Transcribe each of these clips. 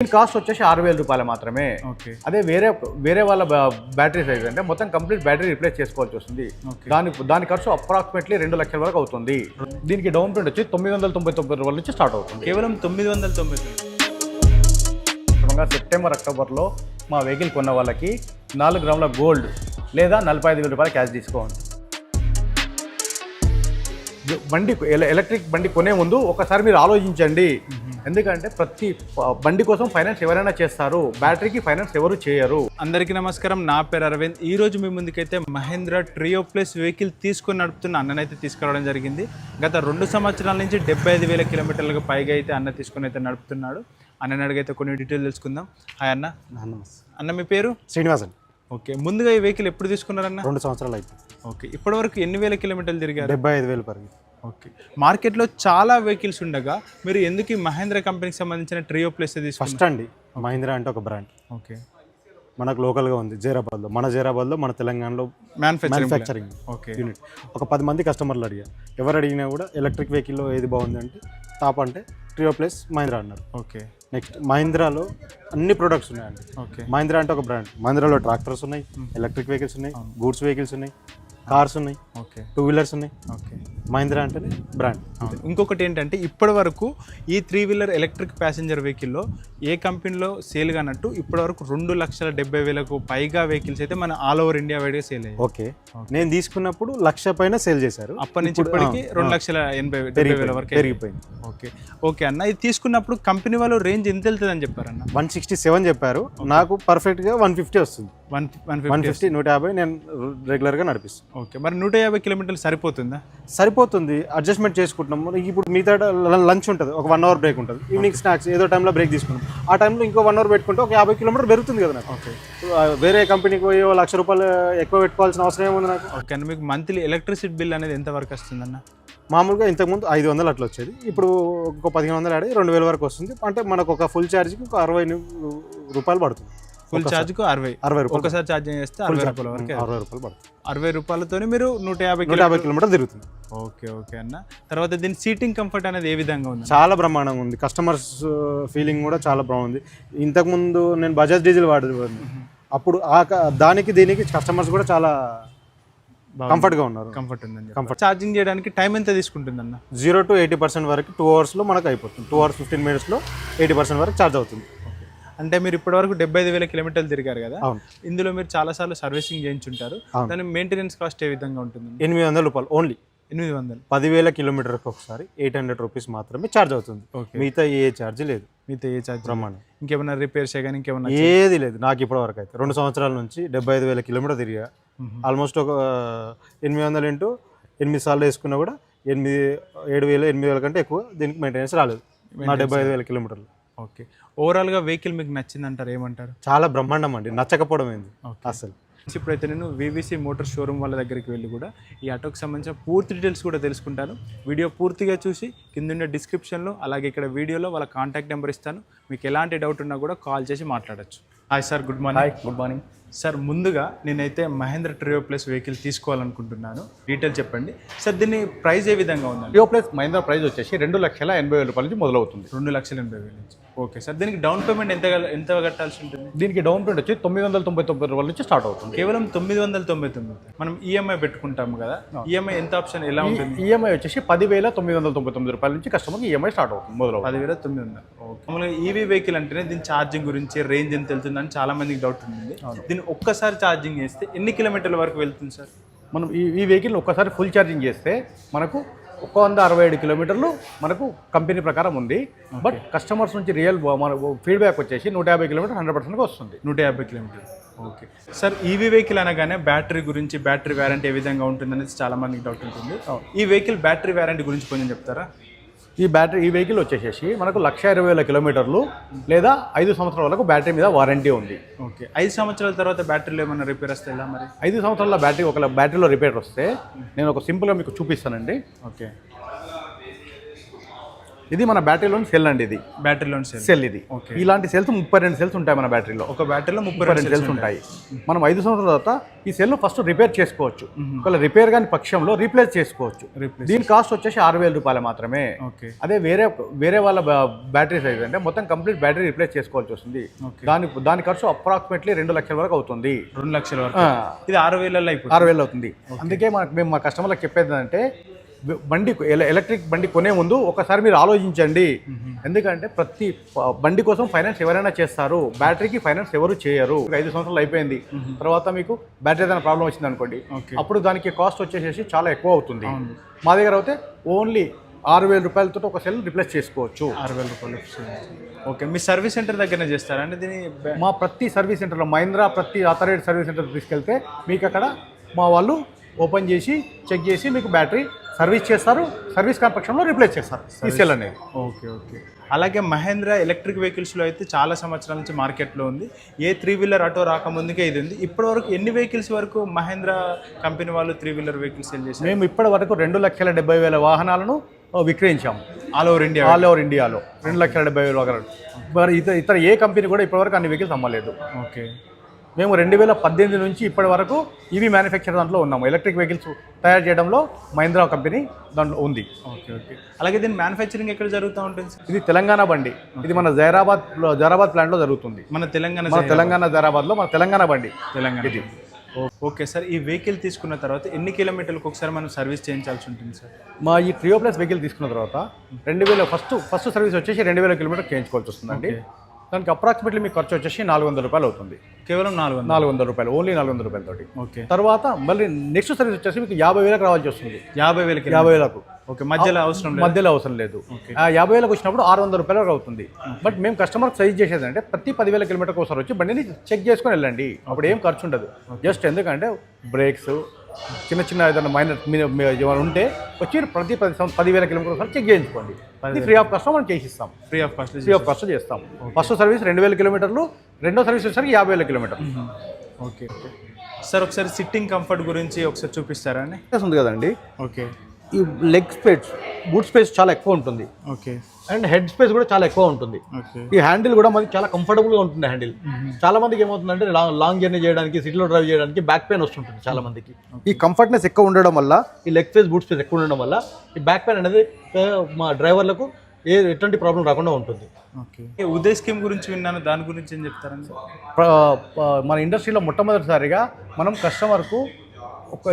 దీని కాస్ట్ వచ్చేసి ఆరు వేల రూపాయలు మాత్రమే. ఓకే. అదే వేరే వేరే వాళ్ళ బ్యాటరీ సైజ్ అంటే మొత్తం కంప్లీట్ బ్యాటరీ రిప్లేస్ చేసుకోవాల్సి వస్తుంది. దాని దాని ఖర్చు అప్రాక్సిమేట్లీ రెండు లక్షల వరకు అవుతుంది. దీనికి డౌన్ పేమెంట్ వచ్చి తొమ్మిది వందల తొంభై తొమ్మిది రూపాయల నుంచి స్టార్ట్ అవుతుంది. కేవలం తొమ్మిది వందల తొంభై సెప్టెంబర్ అక్టోబర్లో మా వెహికల్ కొన్న వాళ్ళకి నాలుగు గ్రాముల గోల్డ్ లేదా నలభై ఐదు వేల రూపాయల క్యాష్ డిస్కౌంట్ బండి ఎల- ఎలక్ట్రిక్ బండి కొనే ముందు ఒకసారి మీరు ఆలోచించండి. ఎందుకంటే ప్రతి బండి కోసం ఫైనాన్స్ ఎవరైనా చేస్తారు. బ్యాటరీకి ఫైనాన్స్ ఎవరు చేయరు. అందరికీ నమస్కారం. నా పేరు అరవింద్. ఈ రోజు మీ ముందుకైతే మహేంద్ర ట్రియో ప్లస్ వెహికల్ తీసుకొని నడుపుతున్న అన్ననైతే తీసుకురావడం జరిగింది. గత రెండు సంవత్సరాల నుంచి డెబ్బై ఐదు వేల కిలోమీటర్లకు పైగా అయితే అన్న తీసుకొని అయితే నడుపుతున్నాడు. అన్నని అడిగైతే కొన్ని డీటెయిల్ తెలుసుకుందాం. హాయ్ అన్న. అన్న మీ పేరు? శ్రీనివాసన్. ఓకే. ముందుగా ఈ వెహికల్ ఎప్పుడు తీసుకున్నారన్న? రెండు సంవత్సరాలు అయిపోయింది. ఓకే. ఇప్పటివరకు ఎన్ని వేల కిలోమీటర్లు తిరిగారు? డెబ్బై ఐదు వేలు పరిగి ఓకే. మార్కెట్లో చాలా వెహికల్స్ ఉండగా మీరు ఎందుకు ఈ మహేంద్ర కంపెనీకి సంబంధించిన ట్రియో ప్లస్ ఫస్ట్ అండి మహీంద్రా అంటే ఒక బ్రాండ్ ఓకే. మనకు లోకల్గా ఉంది జైరాబాద్లో. మన జైరాబాద్లో మన తెలంగాణలో మ్యానుఫ్యాక్చరింగ్ మ్యానుఫ్యాక్చరింగ్ ఓకే. యూనిట్ ఒక పది మంది కస్టమర్లు అడిగారు. ఎవరు అడిగినా కూడా ఎలక్ట్రిక్ వెహికల్లో ఏది బాగుంది అంటే టాప్ అంటే ట్రియో ప్లస్ మహీంద్రా అన్నారు. ఓకే. నెక్స్ట్ మహీంద్రాలో అన్ని ప్రొడక్ట్స్ ఉన్నాయండి. ఓకే. మహీంద్రా అంటే ఒక బ్రాండ్ మహీంద్రాలో ట్రాక్టర్స్ ఉన్నాయి ఎలక్ట్రిక్ వెహికల్స్ ఉన్నాయి గూడ్స్ వెహికల్స్ ఉన్నాయి కార్స్ ఉన్నాయి ఓకే. టూ వీలర్స్ ఉన్నాయి. ఓకే. మహీంద్రా అంటేనే బ్రాండ్. ఇంకొకటి ఏంటంటే ఇప్పటి వరకు ఈ త్రీ వీలర్ ఎలక్ట్రిక్ ప్యాసింజర్ వెహికల్లో ఏ కంపెనీలో సేల్ కానట్టు ఇప్పటి వరకు రెండు లక్షల డెబ్బై వేలకు పైగా వెహికల్స్ అయితే మన ఆల్ ఓవర్ ఇండియా వైడ్గా సేల్ అయ్యాయి. ఓకే. నేను తీసుకున్నప్పుడు లక్ష పైన సేల్ చేశారు. అప్పటి నుంచి ఇప్పటికి రెండు లక్షల ఎనభై డెబ్బై వేల వరకు. పెరిగిపోయింది. ఓకే. ఓకే అన్న ఇది తీసుకున్నప్పుడు కంపెనీ వాళ్ళు రేంజ్ ఎంత వెళ్తుందని చెప్పారన్న? వన్ సిక్స్టీ సెవెన్ చెప్పారు. నాకు పర్ఫెక్ట్గా వన్ ఫిఫ్టీ వస్తుంది. వన్ వన్ ఫిఫ్టీ నూట యాభై నేను రెగ్యులర్గా నడిపిస్తాను. ఓకే. మరి నూట యాభై కిలోమీటర్లు సరిపోతుందా? సరిపోతుంది అడ్జస్ట్మెంట్ చేసుకుంటున్నాం. ఇప్పుడు మిగతా లంచ్ ఉంటుంది. ఒక వన్ అవర్ బ్రేక్ ఉంటుంది. ఈవినింగ్ స్నాక్స్ ఏదో టైంలో బ్రేక్ తీసుకున్నాం ఆ టైంలో ఇంకో వన్ అవర్ పెట్టుకుంటే ఒక యాభై కిలోమీటర్ పెరుగుతుంది కదా నాకు. వేరే కంపెనీకి పోయి లక్ష రూపాయలు ఎక్కువ పెట్టుకోవాల్సిన అవసరం ఏముంది నాకు? ఓకే మీకు మంత్లీ ఎలక్ట్రిసిటీ బిల్ అనేది ఎంత వరకు వస్తుందన్న? మామూలుగా ఇంతకుముందు ఐదు వందలు అట్లా వచ్చేది. ఇప్పుడు ఒక పదిహేను వందలు ఆడి రెండు వేల వరకు వస్తుంది. అంటే మనకు ఒక ఫుల్ ఛార్జ్కి ఒక అరవై రూపాయలు పడుతుంది. ఫుల్ ఛార్జ్కు అరవై. అరవై రూపాయలు ఒకసారి ఛార్జింగ్ చేస్తే అరవై రూపాయల వరకు. అరవై రూపాయలు పడుతుంది. అరవై రూపాయలతోనే మీరు నూట యాభై నూట యాభై కిలోమీటర్ తిరుగుతుంది. ఓకే ఓకే అన్న. తర్వాత దీని సీటింగ్ కంఫర్ట్ అనేది ఏ విధంగా ఉంది చాలా బ్రహ్మాండంగా ఉంది. కస్టమర్స్ ఫీలింగ్ కూడా చాలా బాగుంది. ఇంతకుముందు నేను బజాజ్ డీజిల్ వాడేవాడిని. అప్పుడు ఆ క- దానికి దీనికి కస్టమర్స్ కూడా చాలా కంఫర్ట్గా ఉన్నారు. కంఫర్ట్ ఉందని కంఫర్ట్. ఛార్జింగ్ చేయడానికి టైం ఎంత తీసుకుంటుంది అన్న జీరో టు ఎయిటీ పర్సెంట్ వరకు టూ అవర్స్లో మనకు అయిపోతుంది. టూ అవర్స్ ఫిఫ్టీన్ మినిట్స్లో ఎయిటీ పర్సెంట్ వరకు ఛార్జ్ అవుతుంది. అంటే మీరు ఇప్పటివరకు డెబ్బై ఐదు వేల కిలోమీటర్లు తిరిగారు కదా? ఇందులో మీరు చాలాసార్లు సర్వీసింగ్ చేయించుంటారు. దాని మెయింటెనెన్స్ కాస్ట్ ఏ విధంగా ఉంటుంది? ఎనిమిది వందల రూపాయలు ఓన్లీ ఎనిమిది వందలు. పదివేల కిలోమీటర్కి ఒకసారి ఎయిట్ హండ్రెడ్ రూపీస్ మాత్రమే ఛార్జ్ అవుతుంది. మిగతా ఏ ఛార్జ్ లేదు. మీతో ఏ ఛార్జ్ బ్రహ్మాండం ఇంకేమైనా రిపేర్స్ కానీ ఇంకేమైనా ఏది లేదు. నాకు ఇప్పటి వరకు అయితే. రెండు సంవత్సరాల నుంచి డెబ్బై ఐదు వేల కిలోమీటర్ తిరిగా. ఆల్మోస్ట్ ఒక ఎనిమిది వందలు ఇంటూ ఎనిమిది సార్లు వేసుకున్నా కూడా ఎనిమిది ఏడు వేలు ఎనిమిది వేల కంటే ఎక్కువ దీనికి మెయింటెనెన్స్ రాలేదు. నా డెబ్బై ఐదు వేల కిలోమీటర్లు. ఓకే. ఓవరాల్గా వెహికల్ మీకు నచ్చిందంటారు ఏమంటారు? చాలా బ్రహ్మాండం అండి. నచ్చకపోవడం ఏంది. అసలు ఇప్పుడైతే నేను వివిసి మోటార్ షోరూమ్ వాళ్ళ దగ్గరికి వెళ్ళి కూడా ఈ ఆటోకి సంబంధించిన పూర్తి డీటెయిల్స్ కూడా తెలుసుకుంటాను. వీడియో పూర్తిగా చూసి కింద ఉన్న డిస్క్రిప్షన్లో అలాగే ఇక్కడ వీడియోలో వాళ్ళ కాంటాక్ట్ నెంబర్ ఇస్తాను. మీకు ఎలాంటి డౌట్ ఉన్నా కూడా కాల్ చేసి మాట్లాడొచ్చు. Hi sir good morning hi good morning sir ముందుగా నేనైతే మహేంద్ర ట్రియో ప్లస్ వెహికల్ తీసుకోవాలనుకుంటున్నాను. డీటెయిల్ చెప్పండి. సార్ దీని ప్రైస్ ఏ విధంగా ఉందండి? జియో ప్లస్ మహీంద్రా ప్రైస్ వచ్చేసి రెండు లక్షల ఎనభై వేల రూపాయల నుంచి మొదలవుతుంది. రెండు లక్షల ఎనభై వేల నుంచి. ఓకే సార్ దీనికి డౌన్ పేమెంట్ ఎంత ఎంత కట్టాల్సి ఉంటుంది? దీనికి డౌన్ పేమెంట్ వచ్చి తొమ్మిది వందల తొంభై తొమ్మిది రూపాయల నుంచి స్టార్ట్ అవుతుంది. కేవలం తొమ్మిది వందల తొంభై తొమ్మిది. మనం ఈఎంఐ పెట్టుకుంటాము కదా. ఈఎంఐ ఎంత ఆప్షన్ ఎలా ఉంటుంది? ఈఎంఐ వచ్చేసి పదివేల తొమ్మిది వందల తొంభై తొమ్మిది రూపాయల నుంచి కస్టమర్కి ఈఎంఐ స్టార్ట్ అవుతుంది మొదలవుతుంది. పదివేల తొమ్మిది వందలు. ఓకే మామూలుగా ఈవీ వెహికల్ అంటేనే దీని ఛార్జింగ్ గురించి రేంజ్ ఎంత వెళ్తుందని చాలా మందికి డౌట్ ఉంటుంది దీన్ని ఒక్కసారి ఛార్జింగ్ చేస్తే ఎన్ని కిలోమీటర్ల వరకు వెళ్తుంది సార్? మనం ఈ ఈ వెహికల్ ఒక్కసారి ఫుల్ ఛార్జింగ్ చేస్తే మనకు ఒక వంద అరవై ఏడు కిలోమీటర్లు మనకు కంపెనీ ప్రకారం ఉంది. బట్ కస్టమర్స్ నుంచి రియల్ మన ఫీడ్బ్యాక్ వచ్చేసి నూట యాభై కిలోమీటర్ హండ్రెడ్ పర్సెంట్గా వస్తుంది. నూట యాభై కిలోమీటర్లు ఓకే. సార్ ఈవీ వెహికల్ అనగానే బ్యాటరీ గురించి బ్యాటరీ వ్యారంటీ ఏ విధంగా ఉంటుంది అనేది చాలా మందికి డౌట్ ఉంటుంది. ఈ వెహికల్ బ్యాటరీ వ్యారంటీ గురించి కొంచెం చెప్తారా? ఈ బ్యాటరీ ఈ వెహికల్ వచ్చేసేసి మనకు లక్ష ఇరవై వేల కిలోమీటర్లు లేదా ఐదు సంవత్సరాల వరకు బ్యాటరీ మీద వారంటీ ఉంది. ఓకే. ఐదు సంవత్సరాల తర్వాత బ్యాటరీలో ఏమైనా రిపేర్ వస్తాయి ఎలా మరి? ఐదు సంవత్సరాల బ్యాటరీ ఒక బ్యాటరీలో రిపేర్ వస్తే నేను ఒక సింపుల్గా మీకు చూపిస్తానండి. ఓకే. ఇది మన బ్యాటరీలోని సెల్ అండి ఇది. బ్యాటరీలో సెల్ సెల్ ఇది. ఇలాంటి సెల్స్ ముప్పై రెండు సెల్స్ ఉంటాయి మన బ్యాటరీలో ఒక బ్యాటరీలో ముప్పై రెండు సెల్స్ ఉంటాయి. మనం ఐదు సంవత్సరాల తర్వాత ఈ సెల్ ఫస్ట్ రిపేర్ చేసుకోవచ్చు. ఒకవేళ రిపేర్ కాని పక్షంలో రీప్లేస్ చేసుకోవచ్చు. దీని కాస్ట్ వచ్చేసి ఆరు వేల రూపాయలు మాత్రమే. అదే వేరే వేరే వాళ్ళ బ్యాటరీ సైజ్ అంటే మొత్తం కంప్లీట్ బ్యాటరీ రిప్లేస్ చేసుకోవాల్సి వస్తుంది. దాని దాని ఖర్చు అప్రాక్సిమేట్లీ రెండు లక్షల వరకు అవుతుంది. రెండు లక్షల వరకు. ఇది ఆరు అయిపోతుంది. ఆరు వేలు అవుతుంది. అందుకే మనకు మేము మా కస్టమర్లకు చెప్పేది అంటే బండి ఎల- ఎలక్ట్రిక్ బండి కొనే ముందు ఒకసారి మీరు ఆలోచించండి. ఎందుకంటే ప్రతి బండి కోసం ఫైనాన్స్ ఎవరైనా చేస్తారు. బ్యాటరీకి ఫైనాన్స్ ఎవరు చేయరు. ఐదు సంవత్సరాలు అయిపోయింది. తర్వాత మీకు బ్యాటరీ ఏదైనా ప్రాబ్లం వచ్చింది అనుకోండి. అప్పుడు దానికి కాస్ట్ వచ్చేసేసి చాలా ఎక్కువ అవుతుంది. మా దగ్గర అయితే ఓన్లీ ఆరు వేల రూపాయలతో ఒక సెల్ రిప్లేస్ చేసుకోవచ్చు. ఆరు వేల రూపాయలు ఓకే. మీ సర్వీస్ సెంటర్ దగ్గరనే చేస్తారా? అంటే దీని మా ప్రతి సర్వీస్ సెంటర్లో మహీంద్రా ప్రతి ఆథరైడ్ సర్వీస్ సెంటర్ తీసుకెళ్తే మీకు అక్కడ మా వాళ్ళు ఓపెన్ చేసి చెక్ చేసి మీకు బ్యాటరీ సర్వీస్ చేస్తారు సర్వీస్ పక్షంలో రిప్లేస్ చేస్తారు ఈ సెల్ అనేది. Okay okay. అలాగే మహేంద్ర ఎలక్ట్రిక్ వెహికల్స్లో అయితే చాలా సంవత్సరాల నుంచి మార్కెట్లో ఉంది. ఏ త్రీ వీలర్ ఆటో రాకముందుకే ఇది ఉంది. ఇప్పటి వరకు ఎన్ని వెహికల్స్ వరకు మహేంద్ర కంపెనీ వాళ్ళు త్రీ వీలర్ వెహికల్స్ సేల్ చేశారు? మేము ఇప్పటి వరకు రెండు లక్షల డెబ్బై వేల వాహనాలను విక్రయించాము all over India all over ఇండియాలో రెండు లక్షల డెబ్బై వేల వాహనాలు. మరి ఇతర ఇతర ఏ కంపెనీ కూడా ఇప్పటివరకు అన్ని వెహికల్స్ అమ్మలేదు. ఓకే. మేము రెండు వేల పద్దెనిమిది నుంచి ఇప్పటి వరకు ఈవీ మ్యానుఫ్యాక్చర్ దాంట్లో ఉన్నాము. ఎలక్ట్రిక్ వెహికల్స్ తయారు చేయడంలో మహీంద్రా కంపెనీ దాంట్లో ఉంది. Okay okay. అలాగే దీని మ్యానుఫ్యాక్చరింగ్ ఎక్కడ జరుగుతూ ఉంటుంది సార్? ఇది తెలంగాణ బండి. ఇది మన జైరాబాద్ జైరాబాద్ ప్లాంట్లో జరుగుతుంది. మన తెలంగాణ మన. తెలంగాణ జైరాబాద్లో మన తెలంగాణ బండి తెలంగాణ ఓ- ఓకే సార్. ఈ వెహికల్ తీసుకున్న తర్వాత ఎన్ని కిలోమీటర్లకు ఒకసారి మనం సర్వీస్ చేయించాల్సి ఉంటుంది సార్? మా ఈ ట్రియో ప్లస్ వెహికల్ తీసుకున్న తర్వాత రెండు వేల ఫస్ట్ ఫస్ట్ సర్వీస్ వచ్చేసి రెండు వేల కిలోమీటర్ చేయించుకోవాల్సి వస్తుందండి. దానికి అప్రాక్సిమేట్లీ మీకు ఖర్చు వచ్చేసి నాలుగు వందల రూపాయలు అవుతుంది. కేవలం నాలుగు వందలు. నాలుగు వందల రూపాయలు ఓన్లీ నాలుగు వందల రూపాయలతోటి ఓకే. తర్వాత మళ్ళీ నెక్స్ట్ సర్వీస్ వచ్చేసి మీకు యాభై వేలకు రావాల్సి వస్తుంది. యాభై వేల కిలో యాభై వేలకు. ఓకే మధ్యలో అవసరం మధ్యలో అవసరం లేదు. ఆ యాభై వేలకు వచ్చినప్పుడు ఆరు వందల రూపాయల అవుతుంది. బట్ మేము కస్టమర్ సజెస్ట్ చేసేది అంటే ప్రతి పదివేల కిలోమీటర్ ఒకసారి వచ్చి బండిని చెక్ చేసుకొని వెళ్ళండి. అప్పుడు ఏం ఖర్చు ఉండదు. జస్ట్ ఎందుకంటే బ్రేక్స్ చిన్న చిన్న ఏదైనా మైనర్ ఏమైనా ఉంటే వచ్చి ప్రతి పది పదివేల కిలోమీటర్ ఒకసారి చెక్ చేయించుకోండి. ఇది ఫ్రీ ఆఫ్ కాస్ట్ మనం చేసిస్తాం. Free of cost free of cost చేస్తాం. ఫస్ట్ సర్వీస్ రెండు వేల కిలోమీటర్లు రెండో సర్వీస్ వచ్చేసరికి యాభై వేల కిలోమీటర్లు ఓకే సార్ ఒకసారి సిట్టింగ్ కంఫర్ట్ గురించి ఒకసారి చూపిస్తారా అండి? ఉంది కదండి. ఓకే ఈ లెగ్ స్పేస్ బూట్ స్పేస్ చాలా ఎక్కువ ఉంటుంది. ఓకే అండ్ హెడ్ స్పేస్ కూడా చాలా ఎక్కువ ఉంటుంది. ఈ హ్యాండిల్ కూడా మనకి చాలా కంఫర్టబుల్గా ఉంటుంది హ్యాండిల్. చాలా మందికి ఏమవుతుందంటే లాంగ్ లాంగ్ జర్నీ చేయడానికి సిటీలో డ్రైవ్ చేయడానికి బ్యాక్ పెయిన్ వస్తుంటుంది చాలా మందికి. ఈ కంఫర్ట్నెస్ ఎక్కువ ఉండడం వల్ల ఈ లెగ్ స్పేస్ బూట్ స్పేస్ ఎక్కువ ఉండడం వల్ల ఈ బ్యాక్ పెయిన్ అనేది మా డ్రైవర్లకు ఏ ఎటువంటి ప్రాబ్లం రాకుండా ఉంటుంది. ఓకే. ఉదయ్ స్కీమ్ గురించి విన్నాను దాని గురించి ఏం చెప్తారండి? మన ఇండస్ట్రీలో మొట్టమొదటిసారిగా మనం కస్టమర్కు ఒక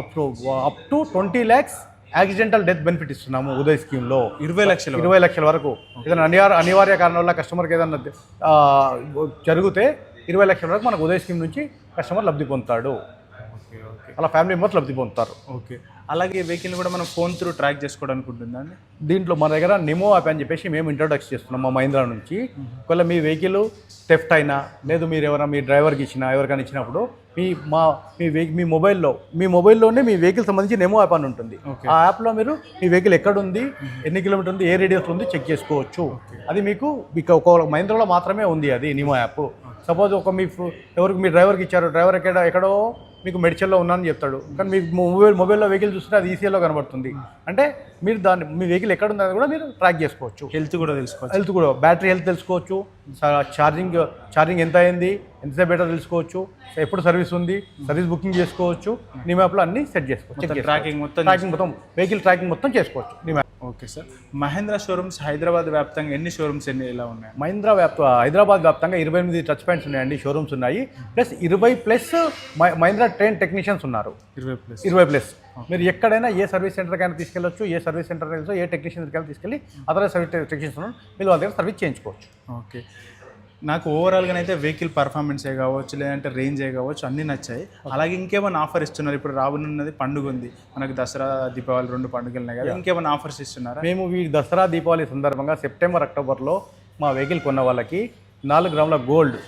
up to up to twenty lakhs accidental death benefit ఇస్తున్నాము ఉదయ్ స్కీమ్లో. ఇరవై లక్షలు ఇరవై లక్షల వరకు. ఏదైనా అనివార్య అనివార్య కారణం వల్ల కస్టమర్కి ఏదైనా జరిగితే ఇరవై లక్షల వరకు మనకు ఉదయ్ స్కీమ్ నుంచి కస్టమర్ లబ్ధి పొందుతాడు. అలా ఫ్యామిలీ మెంబర్స్ లబ్ధి పొందుతారు ఓకే. అలాగే వెహికల్ కూడా మనం ఫోన్ త్రూ ట్రాక్ చేసుకోవడానికి ఉంటుందండి దీంట్లో మన దగ్గర నిమో యాప్ అని చెప్పేసి మేము ఇంట్రొడక్ట్ చేస్తున్నాం మా మహీంద్రా నుంచి. ఒకవేళ మీ వెహికల్ థెఫ్ట్ అయినా లేదు మీరు ఎవరైనా మీ డ్రైవర్కి ఇచ్చినా ఎవరికైనా ఇచ్చినప్పుడు మీ మా మీ వెహి మీ మొబైల్లో మీ మొబైల్లోనే మీ వెహికల్ సంబంధించి నెమో యాప్ అని ఉంటుంది. ఆ యాప్లో మీరు మీ వెహికల్ ఎక్కడ ఉంది ఎన్ని కిలోమీటర్ ఉంది ఏ రేడియస్ ఉంది చెక్ చేసుకోవచ్చు. అది మీకు మీకు ఒక మహీంద్రాలో మాత్రమే ఉంది అది నిమో యాప్ సపోజ్ ఒక మీ ఎవరికి మీ డ్రైవర్కి ఇచ్చారు డ్రైవర్ ఎక్కడ ఎక్కడో మీకు మెడిచల్లో ఉన్నానని చెప్తాడు. కానీ మీ మొబైల్ మొబైల్లో వెహికల్ చూస్తే అది ఈసీఎల్లో కనబడుతుంది. అంటే మీరు దాన్ని మీ వెహికల్ ఎక్కడ ఉందని కూడా మీరు ట్రాక్ చేసుకోవచ్చు. హెల్త్ కూడా తెలుసుకోవచ్చు. హెల్త్ కూడా బ్యాటరీ హెల్త్ తెలుసుకోవచ్చు. ఛార్జింగ్ ఛార్జింగ్ ఎంత అయింది? ఎంతసేపు బెటర్ తెలుసుకోవచ్చు? ఎప్పుడు సర్వీస్ ఉంది? సర్వీస్ బుకింగ్ చేసుకోవచ్చు. నీ మ్యాప్లో అన్ని సెట్ చేసుకోవచ్చు. ట్రాకింగ్ మొత్తం ట్రాకింగ్ మొత్తం వెహికల్ ట్రాకింగ్ మొత్తం చేసుకోవచ్చు. నీ map okay sir Mahindra showrooms Hyderabad వ్యాప్తంగా ఎన్ని షోరూమ్స్ ఎన్ని ఇలా ఉన్నాయి? మహీంద్రా వ్యాప్ హైదరాబాద్ వ్యాప్తంగా ఇరవై ఎనిమిది టచ్ పాయింట్స్ ఉన్నాయండి షోరూమ్స్ ఉన్నాయి. ప్లస్ ఇరవై ప్లస్ మహీంద్రా ట్రైన్ టెక్నీషియన్స్ ఉన్నారు. ఇరవై ప్లస్ ఇరవై ప్లస్ మీరు ఎక్కడైనా ఏ సర్వీస్ సెంటర్కైనా తీసుకెళ్ళొచ్చు ఏ సర్వీస్ సెంటర్ ఏ టెక్నీషియన్ దగ్గర తీసుకెళ్ళి అదర్ సర్వీస్ టెక్నీషియన్స్ ఉన్నారు మీరు వాళ్ళ దగ్గర సర్వీస్ చేయించుకోవచ్చు. ఓకే నాకు ఓవరాల్గా అయితే వెహికల్ పర్ఫార్మెన్సే కావచ్చు లేదంటే రేంజే కావచ్చు అన్నీ నచ్చాయి. అలాగే ఇంకేమైనా ఆఫర్ ఇస్తున్నారు? ఇప్పుడు రాబోనున్నది పండుగ ఉంది. మనకు దసరా దీపావళి రెండు పండుగలు ఉన్నాయి కదా ఇంకేమైనా ఆఫర్స్ ఇస్తున్నారా? మేము ఈ దసరా దీపావళి సందర్భంగా సెప్టెంబర్ అక్టోబర్లో మా వెహికల్ కొన్న వాళ్ళకి నాలుగు గ్రాముల గోల్డ్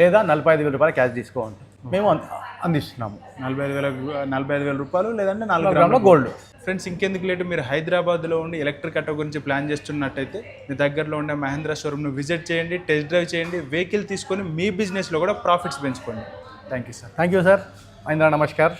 లేదా నలభై ఐదు వేల రూపాయల క్యాష్ డిస్కౌంట్ మేము అంద- అందిస్తున్నాము. నలభై ఐదు వేల నలభై ఐదు వేల రూపాయలు లేదంటే నాలుగు గ్రాముల గ్రాముల గోల్డ్ ఫ్రెండ్స్ ఇంకెందుకు లేటు? మీరు హైదరాబాద్లో ఉండి ఎలక్ట్రిక్ ఆటో గురించి ప్లాన్ చేస్తున్నట్టయితే మీ దగ్గరలో ఉండే మహేంద్ర షోరూమ్ను విజిట్ చేయండి టెస్ట్ డ్రైవ్ చేయండి వెహికల్ తీసుకొని మీ బిజినెస్లో కూడా ప్రాఫిట్స్ పెంచుకోండి. Thank you sir thank you sir Mahindra namaskar.